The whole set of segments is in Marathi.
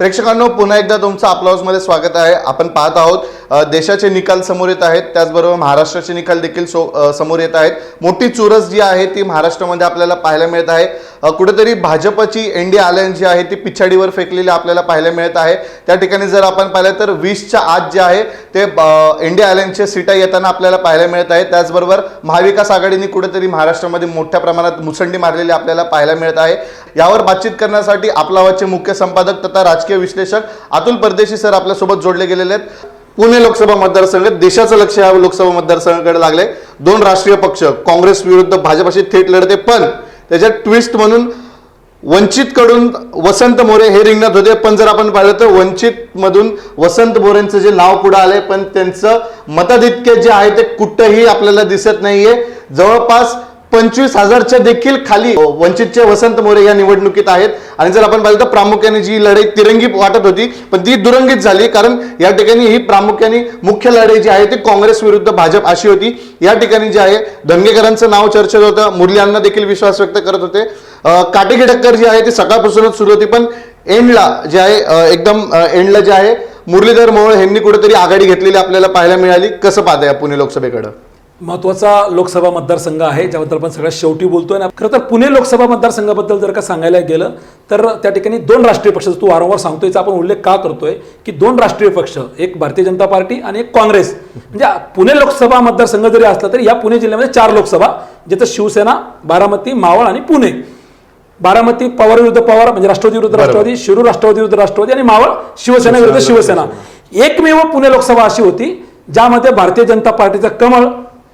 प्रेक्षकांनो पुन्हा एकदा तुमचं आपल्या हाऊसमध्ये स्वागत आहे. आपण पाहत आहोत देशाचे निकाल समोर येत आहेत. त्याचबरोबर महाराष्ट्राचे निकाल देखील सो समोर येत आहेत. मोठी चुरस जी आहे ती महाराष्ट्रामध्ये आपल्याला पाहायला मिळत आहे. कुठेतरी भाजपची एन डी अलायन्स जी आहे ती पिछाडीवर फेकलेली आपल्याला पाहायला मिळत आहे. त्या ठिकाणी जर आपण पाहिलं तर वीसच्या आत जे आहे ते एन डी अलायन्सच्या सीटा येताना आपल्याला पाहायला मिळत आहे. त्याचबरोबर महाविकास आघाडीने कुठेतरी महाराष्ट्रामध्ये मोठ्या प्रमाणात मुसंडी मारलेली आपल्याला पाहायला मिळत आहे. यावर बातचीत करण्यासाठी आपला वाचे मुख्य संपादक तथा राजकीय विश्लेषक अतुल परदेशी सर आपल्यासोबत जोडले गेलेले आहेत. पुणे लोकसभा मतदारसंघ देशाचं लक्ष या लोकसभा मतदारसंघाकडे लागले. दोन राष्ट्रीय पक्ष काँग्रेस विरुद्ध भाजपाशी थेट लढते पण त्याच्यात ट्विस्ट म्हणून वंचित कडून वसंत मोरे हे रिंगणात होते. पण जर आपण पाहिलं तर वंचित मधून वसंत मोरेंचं जे नाव पुढे आलंय पण त्यांचं मताधिक्य जे आहे ते कुठंही आपल्याला दिसत नाहीये. जवळपास पंचवीस हजारच्या देखील खाली वंचितचे वसंत मोरे या निवडणुकीत आहेत. आणि जर आपण पाहिलं तर प्रामुख्याने जी लढाई तिरंगी वाटत होती पण ती दुरंगीत झाली कारण या ठिकाणी ही प्रामुख्याने मुख्य लढाई जी आहे ती काँग्रेस विरुद्ध भाजप अशी होती. या ठिकाणी जे आहे दंगेकरांचं नाव चर्चेत होतं मुरल्यांना देखील विश्वास व्यक्त करत होते. काटेकी टक्कर जी आहे ती सकाळपासूनच सुरू होती पण एंडला जे आहे एकदम एंडला जे आहे मुरलीधर मोहोळ यांनी कुठेतरी आघाडी घेतलेली आपल्याला पाहायला मिळाली. कसं पाहता या पुणे लोकसभेकडं? महत्त्वाचा लोकसभा मतदारसंघ आहे ज्याबद्दल आपण सगळ्यात शेवटी बोलतोय. ना खरं तर पुणे लोकसभा मतदारसंघाबद्दल जर का सांगायला गेलं तर त्या ठिकाणी दोन राष्ट्रीय पक्ष तू वारंवार सांगतोय याचा आपण उल्लेख का करतोय की दोन राष्ट्रीय पक्ष एक भारतीय जनता पार्टी आणि एक काँग्रेस. म्हणजे पुणे लोकसभा मतदारसंघ जरी असला तरी या पुणे जिल्ह्यामध्ये चार लोकसभा जिथं शिवसेना बारामती मावळ आणि पुणे. बारामती पवार विरुद्ध पवार म्हणजे राष्ट्रवादी विरुद्ध राष्ट्रवादी शिरूर राष्ट्रवादी विरुद्ध राष्ट्रवादी आणि मावळ शिवसेना विरुद्ध शिवसेना. एकमेव पुणे लोकसभा अशी होती ज्यामध्ये भारतीय जनता पार्टीचं कमळ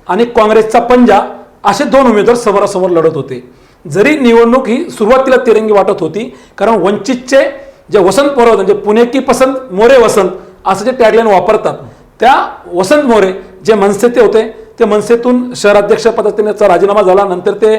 आणि काँग्रेसचा पंजा असे दोन उमेदवार समोरासमोर लढत होते. जरी निवडणूक ही सुरुवातीला तिरंगी वाटत होती कारण वंचितचे जे वसंत मोरे होते, म्हणजे पुणे की पसंत मोरे वसंत असं जे टॅगलाईन वापरतात त्या वसंत मोरे जे मनसेते होते ते मनसेतून शहराध्यक्ष त्यांचा राजीनामा झाला. नंतर ते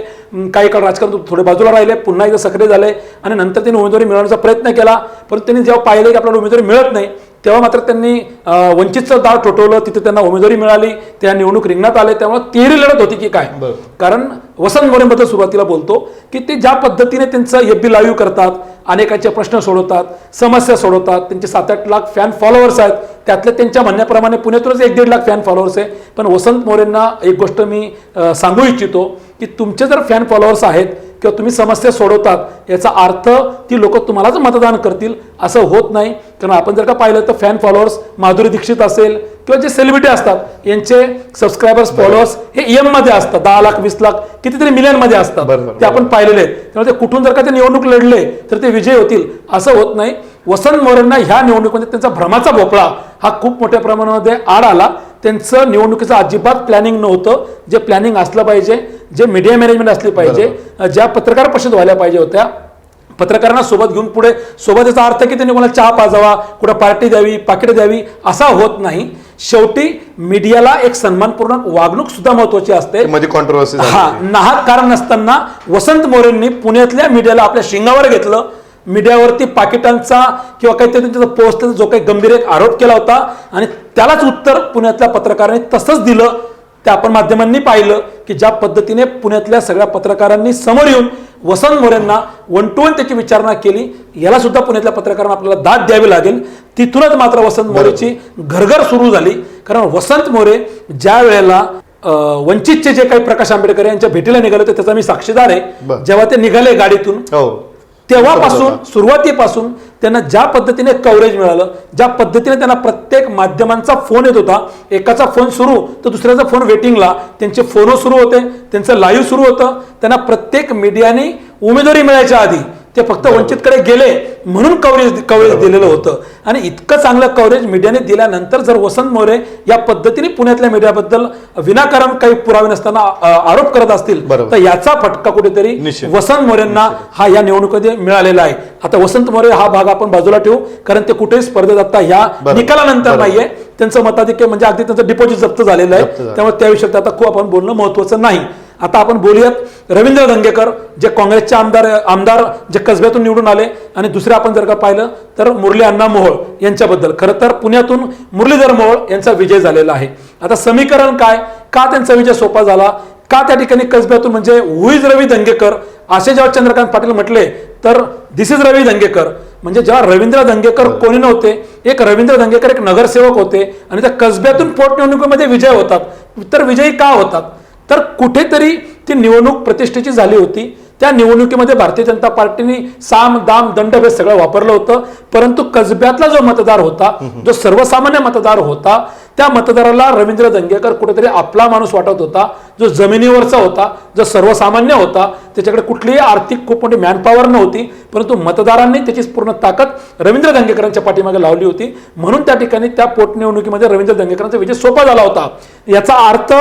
काही काळ राजकारण थोडे बाजूला राहिले पुन्हा एकदा सक्रिय झाले आणि नंतर त्यांनी उमेदवारी मिळवण्याचा प्रयत्न केला. परंतु त्यांनी जेव्हा पाहिलं की आपल्याला उमेदवारी मिळत नाही तेव्हा मात्र त्यांनी वंचितचं दाव ठोठवलं तिथे त्यांना उमेदवारी मिळाली त्या निवडणूक रिंगणात आले त्यामुळे तिहेरी लढत होती की काय बरं. कारण वसंत मोरेंबद्दल सुरुवातीला बोलतो की ते ज्या पद्धतीने त्यांचं एफ बी लाईव्ह करतात अनेकांचे प्रश्न सोडवतात समस्या सोडवतात त्यांचे सात आठ लाख फॅन फॉलोअर्स आहेत त्यातले त्यांच्या म्हणण्याप्रमाणे पुण्यातूनच एक दीड लाख फॅन फॉलोअर्स आहे पण वसंत मोरेंना एक गोष्ट मी सांगू इच्छितो की तुमचे जर फॅन फॉलोअर्स आहेत किंवा तुम्ही समस्या सोडवतात याचा अर्थ ती लोक तुम्हालाच मतदान करतील असं होत नाही. कारण आपण जर का पाहिलं तर फॅन फॉलोअर्स माधुरी दीक्षित असेल किंवा जे सेलिब्रिटी असतात यांचे सबस्क्रायबर्स फॉलोअर्स हे एममध्ये असतात. दहा लाख वीस लाख कितीतरी मिलियनमध्ये असतात. ते आपण पाहिलेले आहेत. त्यामुळे ते कुठून जर का ते निवडणूक लढले तर ते विजय होतील असं होत नाही. वसंत मोरेंना ह्या निवडणुकीमध्ये त्यांचा भ्रमाचा भोपळा हा खूप मोठ्या प्रमाणामध्ये आड आला. त्यांचं निवडणुकीचं अजिबात प्लॅनिंग नव्हतं. जे प्लॅनिंग असलं पाहिजे जे मीडिया मॅनेजमेंट असली पाहिजे ज्या पत्रकार परिषद व्हायला पाहिजे होत्या पत्रकारांना सोबत घेऊन पुढे सोबत याचा अर्थ की त्यांनी कोणाला चहा पाजावा कुठं पार्टी द्यावी पाकिट द्यावी असा होत नाही. शेवटी मीडियाला एक सन्मानपूर्ण वागणूक सुद्धा महत्वाची असते. मध्ये कॉन्ट्रोवर्सी हा नाहक कारण नसताना वसंत मोरेंनी पुण्यातल्या मीडियाला आपल्या शिंगावर घेतलं. मीडियावरती पाकिटांचा किंवा काहीतरी त्यांचा पोस्टचा जो काही गंभीर एक आरोप केला होता आणि त्यालाच उत्तर पुण्यातल्या पत्रकारांनी तसंच दिलं. ते आपण माध्यमांनी पाहिलं की ज्या पद्धतीने पुण्यातल्या सगळ्या पत्रकारांनी समोर येऊन वसंत मोरेंना वन टू वन त्याची विचारणा केली याला सुद्धा पुण्यातल्या पत्रकारांना आपल्याला दाद द्यावी लागेल. तिथूनच मात्र वसंत मोरेची घरघर सुरू झाली. कारण वसंत मोरे ज्या वेळेला वंचितचे जे काही प्रकाश आंबेडकर यांच्या भेटीला निघाले होते त्याचा मी साक्षीदार आहे. जेव्हा ते निघाले गाडीतून हो. तेव्हापासून सुरुवातीपासून त्यांना ज्या पद्धतीने कव्हरेज मिळालं ज्या पद्धतीने त्यांना प्रत्येक माध्यमांचा फोन येत होता एकाचा फोन सुरू तर दुसऱ्याचा फोन वेटिंगला त्यांचे फोन सुरू होते त्यांचं लाईव्ह सुरू होतं त्यांना प्रत्येक मीडियाने उमेदवारी मिळायच्या आधी ते फक्त वंचितकडे गेले म्हणून कव्हरेज कव्हरेज दिलेलं होतं आणि इतकं चांगलं कव्हरेज मीडियाने दिल्यानंतर जर वसंत मोरे या पद्धतीने पुण्यातल्या मीडियाबद्दल विनाकारण काही पुरावे नसताना आरोप करत असतील. तर याचा फटका कुठेतरी. वसंत मोरेंना हा या निवडणुकीमध्ये मिळालेला आहे आता वसंत मोरे हा भाग आपण बाजूला ठेवू कारण ते कुठेही स्पर्धेत आता ह्या. निकालानंतर. नाहीये त्यांचं मताधिक्य म्हणजे अगदी त्यांचं डिपॉझिट जप्त झालेलं आहे. त्यामुळे त्या विषयात आता खूप आपण बोलणं महत्वाचं नाही आता आपण बोलूयात रवींद्र दंगेकर जे काँग्रेसचे आमदार आमदार जे कसब्यातून निवडून आले आणि दुसरे आपण जर का पाहिलं तर मुरली अण्णा मोहोळ यांच्याबद्दल. खरं तर पुण्यातून मुरलीधर मोहोळ यांचा विजय झालेला आहे. आता समीकरण काय? का त्यांचा विजय सोपा झाला? का त्या ठिकाणी कसब्यातून म्हणजे हुईज रवी दंगेकर? असे जेव्हा चंद्रकांत पाटील म्हटले तर दिस इज रवी दंगेकर. म्हणजे जेव्हा रवींद्र दंगेकर कोणी नव्हते एक रवींद्र दंगेकर एक नगरसेवक होते आणि त्या कसब्यातून पोटनिवडणुकीमध्ये विजय होतात. तर विजयी का होतात? तर कुठेतरी ती निवडणूक प्रतिष्ठेची झाली होती. त्या निवडणुकीमध्ये भारतीय जनता पार्टीने साम दाम दंड हे सगळं वापरलं होतं. परंतु कसब्यातला जो मतदार होता जो सर्वसामान्य मतदार होता त्या मतदाराला रवींद्र दंगेकर कुठेतरी आपला माणूस वाटत होता. जो जमिनीवरचा होता जो सर्वसामान्य होता त्याच्याकडे कुठलीही आर्थिक खूप मोठी मॅनपॉवर नव्हती. परंतु मतदारांनी त्याची पूर्ण ताकद रवींद्र दंगेकरांच्या पाठीमागे लावली होती. म्हणून त्या ठिकाणी त्या पोटनिवडणुकीमध्ये रवींद्र दंगेकरांचा विजय सोपा झाला होता. याचा अर्थ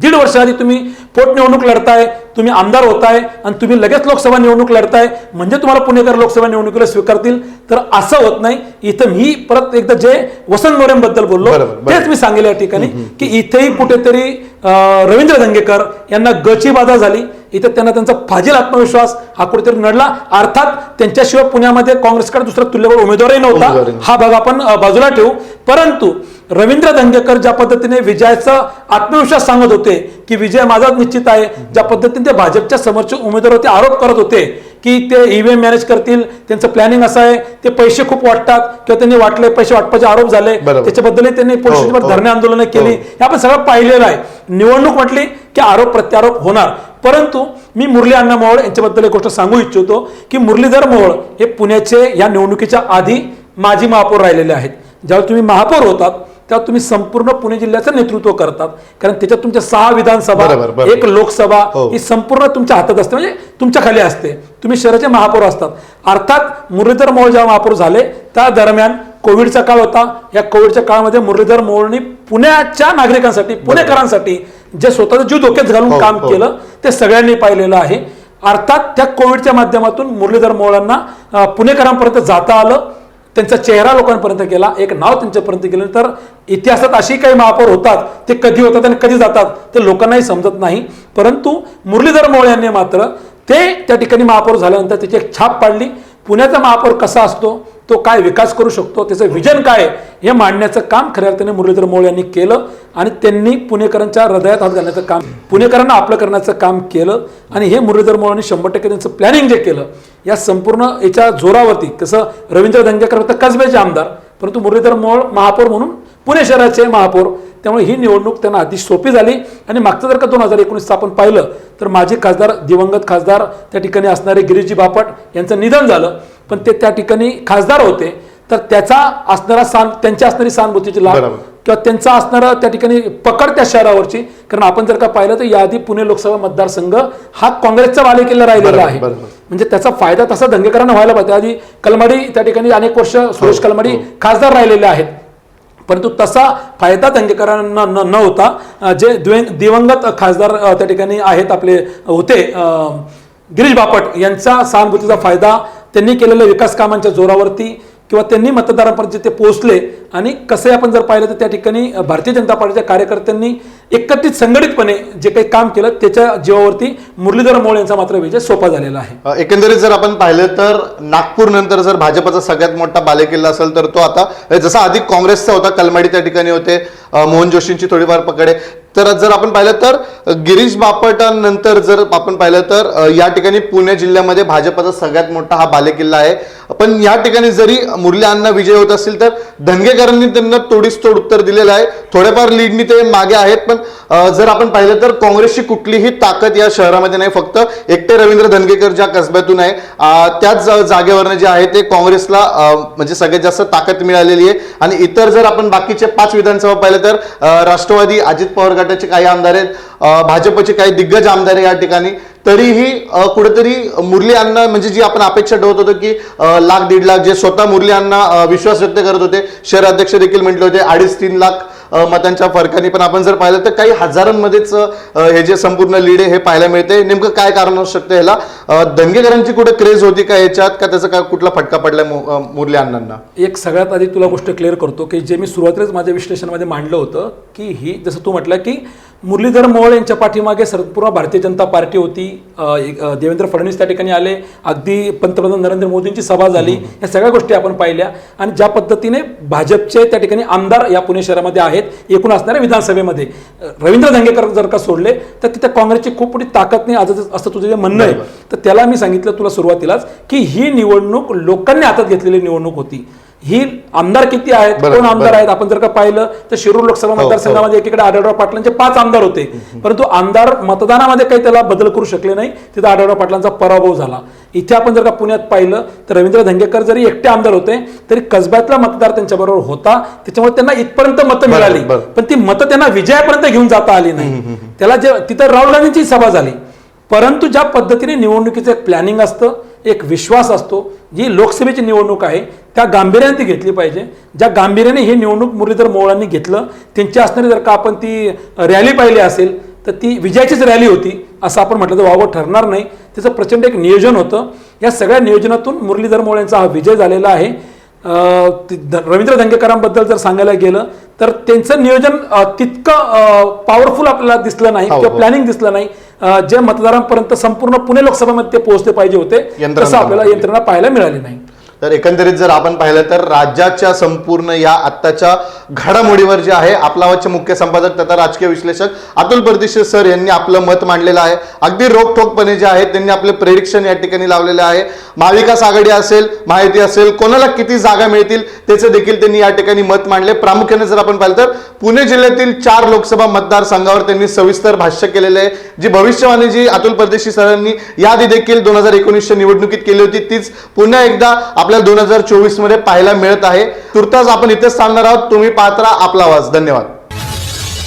दीड वर्ष आधी तुम्ही पोटनिवडणूक लढताय तुम्ही आमदार होताय आणि तुम्ही लगेच लोकसभा निवडणूक लढताय म्हणजे तुम्हाला पुणेकर लोकसभा निवडणुकीला स्वीकारतील. तर असं होत नाही. इथं मी परत एकदा जे वसंत मोरेंबद्दल बोललो. तेच मी सांगेल या ठिकाणी की इथेही कुठेतरी रवींद्र दंगेकर यांना गची बाधा झाली. इथं त्यांना त्यांचा फाजील आत्मविश्वास हा कुठेतरी नडला. अर्थात त्यांच्याशिवाय पुण्यामध्ये काँग्रेसकडे दुसरा तुल्यबळ उमेदवारही नव्हता. हा भाग आपण बाजूला ठेवू. परंतु रवींद्र दंगेकर ज्या पद्धतीने विजयाचा आत्मविश्वास सांगत होते की विजय माझा निश्चित आहे ज्या पद्धतीने ते भाजपच्या समोरचे उमेदवारावरती आरोप करत होते की ते ईव्हीएम मॅनेज करतील त्यांचं प्लॅनिंग असं आहे ते पैसे खूप वाटतात किंवा त्यांनी वाटले पैसे वाटपाचे आरोप झाले. त्याच्याबद्दलही त्यांनी पोलीस हो, हो. धरणे आंदोलनं केली हो. हे आपण सगळं पाहिलेलं आहे निवडणूक म्हटली की आरोप प्रत्यारोप होणार परंतु मी मुरली अण्णा मोहोळ यांच्याबद्दल एक गोष्ट सांगू इच्छितो की मुरलीधर मोहोळ हे पुण्याचे या निवडणुकीच्या आधी माजी महापौर राहिलेले आहेत ज्यावेळी तुम्ही महापौर होतात तेव्हा तुम्ही संपूर्ण पुणे जिल्ह्याचं नेतृत्व करतात. कारण त्याच्यात तुमच्या सहा विधानसभा. एक लोकसभा हो. ही संपूर्ण तुमच्या हातात असते. म्हणजे तुमच्या खाली असते. तुम्ही शहराचे महापौर असतात. अर्थात मुरलीधर मोहोळ जेव्हा महापौर झाले त्या दरम्यान कोविडचा काळ होता. या कोविडच्या काळामध्ये मुरलीधर मोहोळनी पुण्याच्या नागरिकांसाठी पुणेकरांसाठी जे स्वतःचा जीव धोक्यात घालून हो, काम हो. केलं ते सगळ्यांनी पाहिलेलं आहे. अर्थात त्या कोविडच्या माध्यमातून मुरलीधर मोहोळांना पुणेकरांपर्यंत जाता आलं. त्यांचा चेहरा लोकांपर्यंत गेला एक नाव त्यांच्यापर्यंत गेलं तर इतिहासात अशी काही महापौर होतात ते कधी होतात आणि कधी जातात ते लोकांनाही समजत नाही. परंतु मुरलीधर मोळ यांनी मात्र ते त्या ठिकाणी महापौर झाल्यानंतर त्याची एक छाप पाडली. पुण्याचा महापौर कसा असतो? तो काय विकास करू शकतो त्याचं विजन काय हे मांडण्याचं काम खऱ्या अर्थाने मुरलीधर मोळ यांनी केलं आणि त्यांनी पुणेकरांच्या हृदयात हात घालण्याचं काम पुणेकरांना आपलं करण्याचं काम केलं आणि हे मुरलीधर यांनी शंभर टक्के त्यांचं प्लॅनिंग जे केलं या संपूर्ण याच्या जोरावरती कसं रवींद्र दंगेकर होतं कसब्याचे आमदार परंतु मुरलीधर मोळ महापौर म्हणून पुणे शहराचे महापौर त्यामुळे ही निवडणूक त्यांना अति सोपी झाली आणि मागचं जर का दोन हजार एकोणीसचं आपण पाहिलं तर माजी खासदार दिवंगत खासदार त्या ठिकाणी असणारे गिरीशजी बापट यांचं निधन झालं. पण ते त्या ठिकाणी खासदार होते तर त्याचा असणारा सान त्यांची असणारी सहानुभूतीची लाभ. किंवा त्यांचा असणारा त्या ठिकाणी पकड त्या शहरावरची कारण आपण जर का पाहिलं तर याआधी पुणे लोकसभा मतदारसंघ हा काँग्रेसचा बालेकिल्ला राहिलेला आहे. म्हणजे त्याचा फायदा तसा दंगेकरांना व्हायला पाहिजे आधी कलमाडी त्या ठिकाणी अनेक वर्ष सुरेश कलमाडी खासदार राहिलेले आहेत परंतु तसा फायदा दंगेकरांना न होता जे द्वे- दिवंगत खासदार त्या ठिकाणी आहेत आपले होते गिरीश बापट यांचा सहानुभूतीचा फायदा त्यांनी केलेल्या विकास कामांच्या जोरावरती किंवा त्यांनी मतदारांपर्यंत ते पोहोचले आणि कसे आपण जर पाहिलं तर त्या ठिकाणी भारतीय जनता पार्टीच्या कार्यकर्त्यांनी एकत्रित संघटितपणे जे काही काम केलं त्याच्या जीवावरती मुरलीधर मोळ यांचा मात्र विजय सोपा झालेला आहे. एकंदरीत जर आपण पाहिलं तर नागपूर नंतर जर भाजपचा सगळ्यात मोठा बालेकिल्ला असेल तर तो आता जसा आधी काँग्रेसचा होता कलमाडी त्या ठिकाणी होते मोहन जोशींची थोडीफार पकडे तर जर आपण पाहिलं तर गिरीश बापटांनंतर जर आपण पाहिलं तर या ठिकाणी पुणे जिल्ह्यामध्ये भाजपचा सगळ्यात मोठा हा बालेकिल्ला आहे. पण या ठिकाणी जरी मुरल्यांना विजय होत असतील तर धनगेकरांनी त्यांना तोडीस तोड उत्तर दिलेलं आहे. थोड्याफार लीडनी ते मागे आहेत पण जर आपण पाहिलं तर काँग्रेसची कुठलीही ताकद या शहरामध्ये नाही फक्त एकटे रवींद्र धनगेकर ज्या कसब्यातून आहे त्याच जागेवरनं जे आहे ते काँग्रेसला म्हणजे सगळ्यात जास्त ताकद मिळालेली आहे. आणि इतर जर आपण बाकीचे पाच विधानसभा पाहिलं तर राष्ट्रवादी अजित पवार गटाचे काही आमदार आहेत भाजपचे काही दिग्गज आमदार आहे या ठिकाणी. तरीही कुठेतरी मुरली अण्णा म्हणजे जी आपण अपेक्षा ठेवत होतो की लाख दीड लाख जे स्वतः मुरली अण्णा विश्वास व्यक्त करत होते शहर अध्यक्ष देखील म्हटले होते अडीच तीन लाख मतांच्या फरकाने. पण आपण जर पाहिलं तर काही हजारांमध्येच हे जे संपूर्ण लीड आहे हे पाहायला मिळते नेमकं काय कारण असू शकतं ह्याला? दंगेकरांची कुठे क्रेज होती का याच्यात? का त्याचा काय कुठला फटका पडलाय मु- मुरली अण्णांना? एक सगळ्यात आधी तुला गोष्ट क्लिअर करतो की जे मी सुरुवातीलाच माझ्या विश्लेषणामध्ये मांडलं होतं की ही जसं तू म्हटलं की मुरलीधर मोहोळ यांच्या पाठीमागे सर्वपूर्ण भारतीय जनता पार्टी होती. देवेंद्र फडणवीस त्या ठिकाणी आले. अगदी पंतप्रधान नरेंद्र मोदींची सभा झाली. या सगळ्या गोष्टी आपण पाहिल्या. आणि ज्या पद्धतीने भाजपचे त्या ठिकाणी आमदार या पुणे शहरामध्ये आहेत एकूण असणाऱ्या विधानसभेमध्ये रवींद्र धंगेकर जर का सोडले तर तिथे काँग्रेसची खूप मोठी ताकद नाही आज असं तुझं जे म्हणणं आहे. तर त्याला मी सांगितलं तुला सुरुवातीलाच की ही निवडणूक लोकांनी हातात घेतलेली निवडणूक होती. ही आमदार किती आहेत? कोण आमदार. आहेत? आपण जर का पाहिलं तर शिरूर लोकसभा हो, मतदारसंघामध्ये एकीकडे आढळराव पाटलांचे पाच आमदार होते. परंतु आमदार मतदानामध्ये काही त्याला बदल करू शकले नाही. तिथं आढळराव पाटलांचा पराभव झाला. इथे आपण जर का पुण्यात पाहिलं तर रवींद्र धंगेकर जरी एकटे आमदार होते तरी कसब्यातला मतदार त्यांच्याबरोबर होता. त्याच्यामुळे त्यांना इथपर्यंत मतं मिळाली. पण ती मतं त्यांना विजयापर्यंत घेऊन जाता आली नाही. त्याला जे तिथं राहुल गांधींची सभा झाली. परंतु ज्या पद्धतीने निवडणुकीचं एक प्लॅनिंग असतं एक विश्वास असतो जी लोकसभेची निवडणूक आहे त्या गांभीर्याने ती घेतली पाहिजे. ज्या गांभीर्याने ही निवडणूक मुरलीधर मोहोळांनी घेतलं त्यांची असणारी जर का आपण ती रॅली पाहिली असेल तर ती विजयाचीच रॅली होती असं आपण म्हटलं तर वावं ठरणार नाही. त्याचं प्रचंड एक नियोजन होतं. या सगळ्या नियोजनातून मुरलीधर मोहोळ यांचा हा विजय झालेला आहे. रवींद्र धंगेकरांबद्दल जर सांगायला गेलं तर त्यांचं नियोजन तितकं पॉवरफुल आपल्याला दिसलं नाही हो, किंवा हो. प्लॅनिंग दिसलं नाही जे मतदारांपर्यंत संपूर्ण पुणे लोकसभेमध्ये ते पोहोचले पाहिजे होते तसं आपल्याला. यंत्रणा पाहायला मिळाली नाही तर एकंदरीत जर आपण पाहिलं तर राज्याच्या संपूर्ण या आत्ताच्या घडामोडीवर जे आहे आपला आवाजचे मुख्य संपादक तथा राजकीय विश्लेषक अतुल परदेशी सर यांनी आपलं मत मांडलेलं आहे. अगदी रोखठोकपणे जे आहे त्यांनी आपले प्रेडिक्शन या ठिकाणी लावलेले आहे. महाविकास आघाडी असेल माहिती असेल कोणाला किती जागा मिळतील त्याचं देखील त्यांनी या ठिकाणी मत मांडले. प्रामुख्याने जर आपण पाहिलं तर पुणे जिल्ह्यातील चार लोकसभा मतदारसंघावर त्यांनी सविस्तर भाष्य केलेलं आहे. जी भविष्यवाणी जी अतुल परदेशी सरांनी याआधी देखील दोन हजार एकोणीसच्या निवडणुकीत केली होती तीच पुन्हा एकदा आपल्याला दोन हजार चोवीसमध्ये पाहायला मिळत आहे. तुर्तास आपण इथेच सांगणार आहोत. तुम्ही पात्रा आपला आवाज. धन्यवाद.